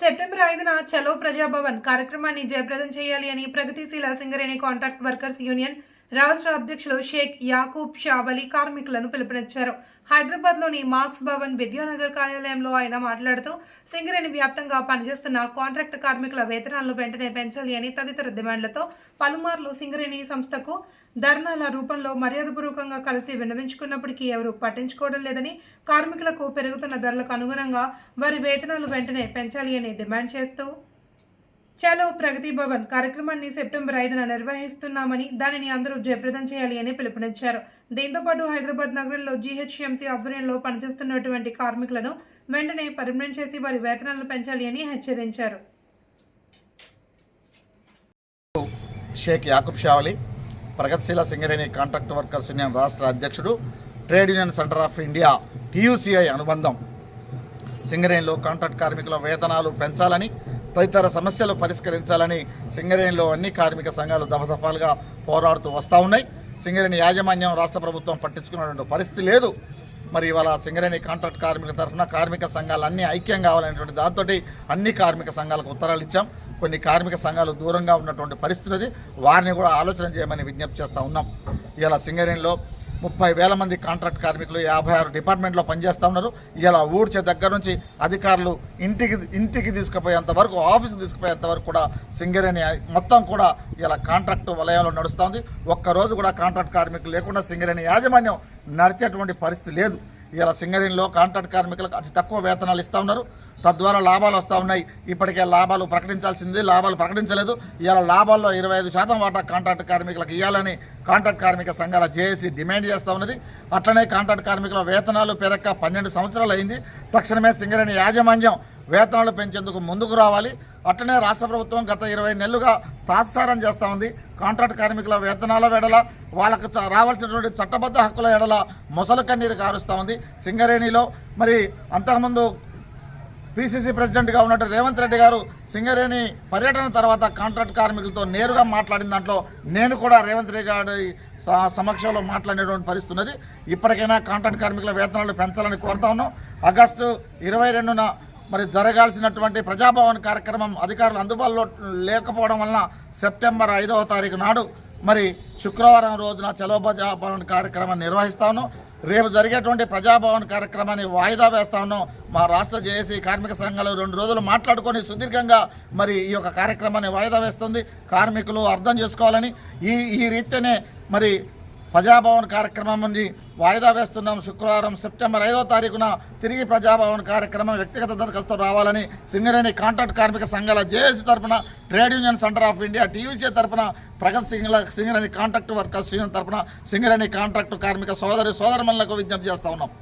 September ఐదున చలో ప్రజాభవన్ కార్యక్రమాన్ని జయప్రదం చేయాలి అని ప్రగతిశీల సింగరేణి కాంట్రాక్ట్ వర్కర్స్ యూనియన్ రాష్ట్ర అధ్యక్షులు షేక్ యాకూబ్ షావలి కార్మికులను పిలుపునిచ్చారు. హైదరాబాద్లోని మార్క్స్ భవన్ విద్యానగర్ కార్యాలయంలో ఆయన మాట్లాడుతూ సింగరేణి వ్యాప్తంగా పనిచేస్తున్న కాంట్రాక్ట్ కార్మికుల వేతనాలను వెంటనే పెంచాలి అని తదితర డిమాండ్లతో పలుమార్లు సింగరేణి సంస్థకు ధర్నాల రూపంలో మర్యాదపూర్వకంగా కలిసి విన్నవించుకున్నప్పటికీ ఎవరూ పట్టించుకోవడం లేదని కార్మికులకు పెరుగుతున్న ధరలకు అనుగుణంగా వారి వేతనాలు వెంటనే పెంచాలి అని డిమాండ్ చేస్తూ చలో ప్రగతి భవన్ కార్యక్రమాన్ని సెప్టెంబర్ ఐదున నిర్వహిస్తున్నామని దానిని అందరూ జయప్రదం చేయాలి అని పిలుపునిచ్చారు. దీంతోపాటు హైదరాబాద్ నగరంలో జీహెచ్ఎంసీ ఆధ్వర్యంలో పనిచేస్తున్నటువంటి కార్మికులను వెంటనే పర్మనెంట్ చేసి వారి వేతనాలను పెంచాలి అని హెచ్చరించారు. షేక్ యాకుబ్ షావలి ప్రగతిశీల సింగరేణి కాంట్రాక్ట్ వర్కర్స్ యూనియన్ రాష్ట్ర అధ్యక్షుడు trade union centre of India TUCI అనుబంధం. సింగరేణిలో కాంట్రాక్ట్ కార్మికుల వేతనాలు పెంచాలని తదితర సమస్యలు పరిష్కరించాలని సింగరేణిలో అన్ని కార్మిక సంఘాలు దఫదఫాలుగా పోరాడుతూ వస్తూ ఉన్నాయి. సింగరేణి యాజమాన్యం రాష్ట్ర ప్రభుత్వం పట్టించుకున్నటువంటి పరిస్థితి లేదు. మరి ఇవాళ సింగరేణి కాంట్రాక్ట్ కార్మికుల తరఫున కార్మిక సంఘాలు అన్ని ఐక్యం కావాలనేటువంటి దాంతో అన్ని కార్మిక సంఘాలకు ఉత్తరాలు ఇచ్చాం. కొన్ని కార్మిక సంఘాలు దూరంగా ఉన్నటువంటి పరిస్థితి వారిని కూడా ఆలోచన చేయమని విజ్ఞప్తి చేస్తూ ఉన్నాం. ఇలా సింగరేణిలో ముప్పై వేల మంది కాంట్రాక్ట్ కార్మికులు యాభై ఆరు డిపార్ట్మెంట్లో పనిచేస్తూ ఉన్నారు. ఇలా ఊడ్చే దగ్గర నుంచి అధికారులు ఇంటికి ఇంటికి తీసుకుపోయేంత వరకు ఆఫీస్ తీసుకుపోయేంత వరకు కూడా సింగరేణి మొత్తం కూడా ఇలా కాంట్రాక్ట్ వలయంలో నడుస్తుంది ఒక్కరోజు కూడా కాంట్రాక్ట్ కార్మికులు లేకుండా సింగరేణి యాజమాన్యం నడిచేటువంటి పరిస్థితి లేదు. ఇలా సింగరేణిలో కాంట్రాక్ట్ కార్మికులకు అతి తక్కువ వేతనాలు ఇస్తూ ఉన్నారు. తద్వారా లాభాలు వస్తూ ఉన్నాయి. ఇప్పటికే లాభాలు ప్రకటించాల్సింది లాభాలు ప్రకటించలేదు. ఇవాళ లాభాల్లో ఇరవై ఐదు శాతం వాటా కాంట్రాక్ట్ కార్మికులకు ఇవ్వాలని కాంట్రాక్ట్ కార్మిక సంఘాల జేఏసీ డిమాండ్ చేస్తూ ఉన్నది. అట్లనే కాంట్రాక్ట్ కార్మికుల వేతనాలు పెరక్క పన్నెండు సంవత్సరాలు అయింది. తక్షణమే సింగరేణి యాజమాన్యం వేతనాలు పెంచేందుకు ముందుకు రావాలి. అట్లనే రాష్ట్ర ప్రభుత్వం గత ఇరవై నెలలుగా తాత్సారం చేస్తూ ఉంది. కాంట్రాక్ట్ కార్మికుల వేతనాల వెడల వాళ్ళకు రావాల్సినటువంటి చట్టబద్ధ హక్కుల ఎడల మొసలు కన్నీరు కారుస్తూ ఉంది. సింగరేణిలో మరి అంతకుముందు పిసిసి ప్రెసిడెంట్గా ఉన్నట్టు రేవంత్ రెడ్డి గారు సింగరేణి పర్యటన తర్వాత కాంట్రాక్ట్ కార్మికులతో నేరుగా మాట్లాడిన దాంట్లో నేను కూడా రేవంత్ రెడ్డి గారి సమక్షంలో మాట్లాడేటువంటి పరిస్థితి ఉన్నది. ఇప్పటికైనా కాంట్రాక్ట్ కార్మికుల వేతనాలు పెంచాలని కోరుతా ఉన్నాం. ఆగస్టు ఇరవై రెండున మరి జరగాల్సినటువంటి ప్రజాభవన్ కార్యక్రమం అధికారులు అందుబాటులో లేకపోవడం వలన సెప్టెంబర్ ఐదవ తారీఖు నాడు మరి శుక్రవారం రోజున చలో ప్రజాభవన్ కార్యక్రమం నిర్వహిస్తాను రేపు జరిగేటువంటి ప్రజాభవన్ కార్యక్రమాన్ని వాయిదా వేస్తాను మా రాష్ట్ర జేఏసీ కార్మిక సంఘాలు రెండు రోజులు మాట్లాడుకొని సుదీర్ఘంగా మరి ఈ యొక్క కార్యక్రమాన్ని వాయిదా వేస్తుంది. కార్మికులు అర్థం చేసుకోవాలని ఈ ఈ రీత్యానే మరి ప్రజాభవన్ కార్యక్రమం ఉంది. వాయిదా వేస్తున్నాం. శుక్రవారం సెప్టెంబర్ ఐదో తారీఖున తిరిగి ప్రజాభవన్ కార్యక్రమం వ్యక్తిగత దరఖాస్తు రావాలని సింగరేణి కాంట్రాక్ట్ కార్మిక సంఘాల జేఏసీ తరపున trade union centre of India TUC తరపున ప్రగతి సింగ్ల సింగరేణి కాంట్రాక్ట్ వర్కర్స్ యూనియన్ తరపున సింగరేణి కాంట్రాక్ట్ కార్మిక సోదరి సోదరుమణులకు విజ్ఞప్తి చేస్తా ఉన్నాం.